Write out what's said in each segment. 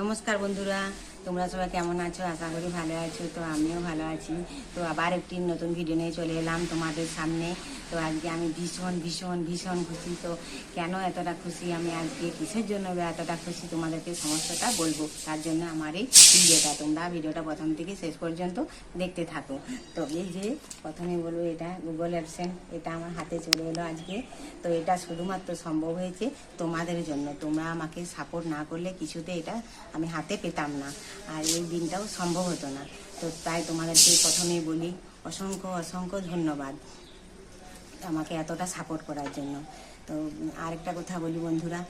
নমস্কার বন্ধুরা। তোমরা সবাই কেমন আছো? আশা করি ভালো আছো, তো আমিও ভালো আছি। তো আবার একটি নতুন ভিডিও নিয়ে চলে এলাম তোমাদের সামনে। তো আজকে আমি ভীষণ ভীষণ ভীষণ খুশি। তো কেন এতটা খুশি? আমি আজকে কিসের জন্য এতটা খুশি? তোমাদেরকে সমস্যাটা বলব। তার জন্য আমার এই ভিডিওটা। তোমরা ভিডিওটা প্রথম থেকে শেষ পর্যন্ত দেখতে থাকো। তো এই যে প্রথমে বলব, এটা গুগল অ্যাডসেন্ট এটা আমার হাতে চলে এলো আজকে। তো এটা শুধুমাত্র সম্ভব হয়েছে তোমাদের জন্য। তোমরা আমাকে সাপোর্ট না করলে কিছুতে এটা আমি হাতে পেতাম না। আর এই দিনটাও সম্ভব হতো না। তো তাই তোমাদেরকে প্রথমেই বলি, অসংখ্য অসংখ্য ধন্যবাদ আমাকে এতটা সাপোর্ট করার জন্য। তো আরেকটা কথা বলি বন্ধুরা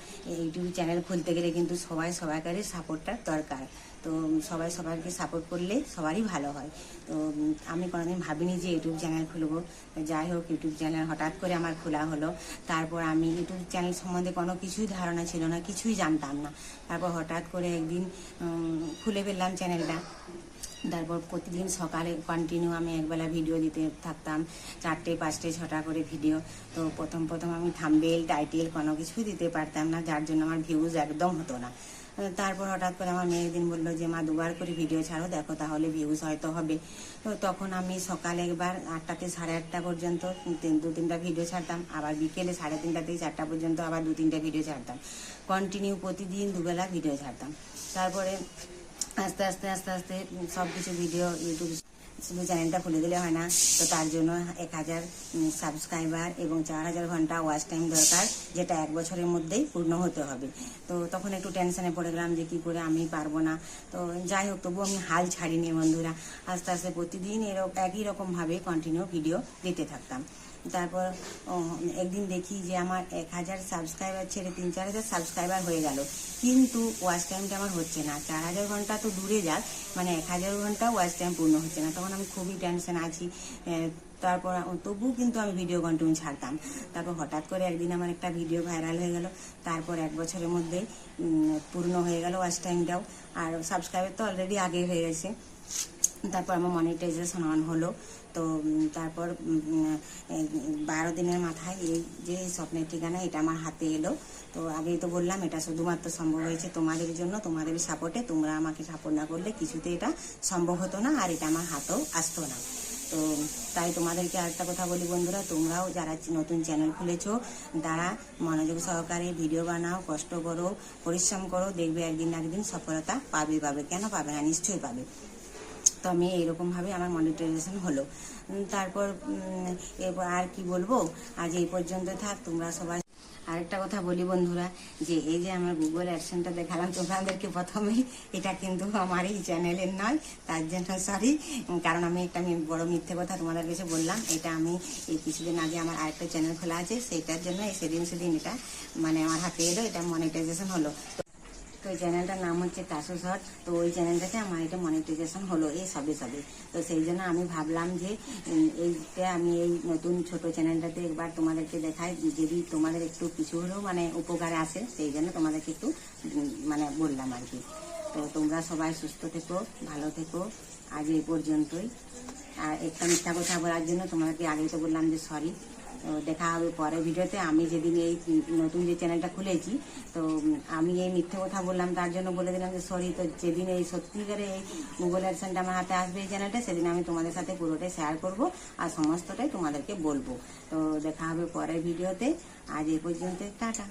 ইউটিউব চ্যানেল খুলতে গেলে কিন্তু সবাই সবাইকারই সাপোর্টটা দরকার। তো সবাই সবাইকে সাপোর্ট করলে সবারই ভালো হয়। তো আমি কোনোদিন ভাবিনি যে ইউটিউব চ্যানেল খুলবো। যাই হোক, ইউটিউব চ্যানেল হঠাৎ করে আমার খোলা হলো। তারপর আমি ইউটিউব চ্যানেল সম্বন্ধে কোনো কিছুই ধারণা ছিল না, কিছুই জানতাম না। তারপর হঠাৎ করে একদিন খুলে ফেললাম চ্যানেলটা। তারপর প্রতিদিন সকালে কন্টিনিউ আমি একবেলা ভিডিও দিতে থাকতাম। চারটে, পাঁচটে, ছটা করে ভিডিও তো প্রথম প্রথম আমি থাম্বেল টাইটেল কোনো কিছুই দিতে পারতাম না, যার জন্য আমার ভিউজ একদম হতো না। তারপর হঠাৎ করে আমার মেয়ে দিন বলল যে, মা, দুবার করে ভিডিও ছাড়ো, দেখো তাহলে ভিউজ হয়তো হবে। তো তখন আমি সকালে একবার আটটাতে সাড়ে আটটা পর্যন্ত দু, তিনটা ভিডিও ছাড়তাম। আবার বিকেলে সাড়ে তিনটা থেকে চারটা পর্যন্ত আবার দু, তিনটা ভিডিও ছাড়তাম। কন্টিনিউ প্রতিদিন দুবেলা ভিডিও ছাড়তাম। তারপরে আস্তে আস্তে আস্তে আস্তে সব কিছু ভিডিও ইউটিউব শুধু চ্যানেলটা খুলে দিলে হয় না, তো তার জন্য এক হাজার সাবস্ক্রাইবার এবং চার হাজার ঘণ্টা ওয়াচ টাইম দরকার, যেটা এক বছরের মধ্যেই পূর্ণ হতে হবে। তো তখন একটু টেনশনে পড়ে গেলাম যে কী করে আমি পারব না। তো যাই হোক, তবুও আমি হাল ছাড়িনি বন্ধুরা। আস্তে আস্তে প্রতিদিন এরকম একই রকমভাবে কন্টিনিউ ভিডিও দিতে থাকতাম। তারপর একদিন দেখি যে আমার এক হাজার সাবস্ক্রাইবার ছেড়ে তিন, চার হাজার সাবস্ক্রাইবার হয়ে গেল। কিন্তু ওয়াচ টাইমটা আমার হচ্ছে না। চার হাজার ঘণ্টা তো দূরে যাক মানে এক হাজার ঘণ্টা ওয়াচ টাইম পূর্ণ হচ্ছে না। তখন আমি খুবই টেনশন আছি। তারপর তবুও কিন্তু আমি ভিডিও কন্টিনিউ ছাড়তাম। তারপর হঠাৎ করে একদিন আমার একটা ভিডিও ভাইরাল হয়ে গেল। তারপর এক বছরের মধ্যে পূর্ণ হয়ে গেল ওয়াচ টাইমটাও আর সাবস্ক্রাইবার তো অলরেডি আগে হয়ে গেছে। তারপর আমার মনিটাইজেশন অন হলো। তো তারপর বারো দিনের মাথায় এই যে স্বপ্নের ঠিকানা, এটা আমার হাতে এলো। তো আগেই তো বললাম, এটা শুধুমাত্র সম্ভব হয়েছে তোমাদের জন্য, তোমাদের সাপোর্টে তোমরা আমাকে সাপোর্ট না করলে কিছুতে এটা সম্ভব হতো না, আর এটা আমার হাতেও আসতো না। তো, তাই তোমাদেরকে আরেকটা কথা বলি বন্ধুরা, তোমরাও যারা নতুন চ্যানেল খুলেছো তারা মনোযোগ সহকারে ভিডিও বানাও, কষ্ট করো, পরিশ্রম করো, দেখবে একদিন না একদিন সফলতা পাবে পাবে। কেন পাবে না? নিশ্চয়ই পাবে। তো আমি এইরকমভাবে আমার মনিটাইজেশন হলো। তারপর এরপর আর কি বলব? আজ এই পর্যন্ত থাক, তোমরা সবাই আরেকটা কথা বলি বন্ধুরা, যে এই যে আমার গুগল অ্যাডসেন্টটা দেখালাম, তোমাদেরকে প্রথমেই, এটা কিন্তু আমার এই চ্যানেলের নয়, তার জন্য সরি কারণ আমি একটা বড় মিথ্যে কথা তোমাদের কাছে বললাম, এটা আমি এই কিছুদিন আগে আমার আরেকটা চ্যানেল খোলা আছে, সেটার জন্য এই সেদিন সেদিন এটা মানে আমার হাতে এলো, এটা মনিটাইজেশন হলো। তো এই চ্যানেলটার নাম হচ্ছে তাসু শট। তো ওই চ্যানেলটাতে আমার এটা মনিটাইজেশন হলো এই সবে সবে। তো সেই জন্য আমি ভাবলাম যে এইটা আমি এই নতুন ছোট চ্যানেলটাতে একবার তোমাদেরকে দেখাই, যদি তোমাদের একটু কিছু হলেও মানে উপকারে আসে, সেই জন্য তোমাদেরকে একটু মানে বললাম আর কি। তো তোমরা সবাই সুস্থ থেকো, ভালো থেকো, আজ এই পর্যন্তই। আর একটা মিথ্যা কথা বলার জন্য তোমাদেরকে আগেই তো বললাম যে সরি দেখা হবে পরের ভিডিওতে। আমি যেদিন এই নতুন যে চ্যানেলটা খুলেছি, তো আমি এই মিথ্যে কথা বললাম, তার জন্য বলে দিলাম যে সরি তো যেদিন এই সত্যিকারে এই গুগল অ্যাডসেন্টটা আমার হাতে আসবে এই চ্যানেলটা, সেদিন আমি তোমাদের সাথে পুরোটাই শেয়ার করব আর সমস্তটাই তোমাদেরকে বলব। তো দেখা হবে পরের ভিডিওতে। আজ এই পর্যন্ত, টাটা।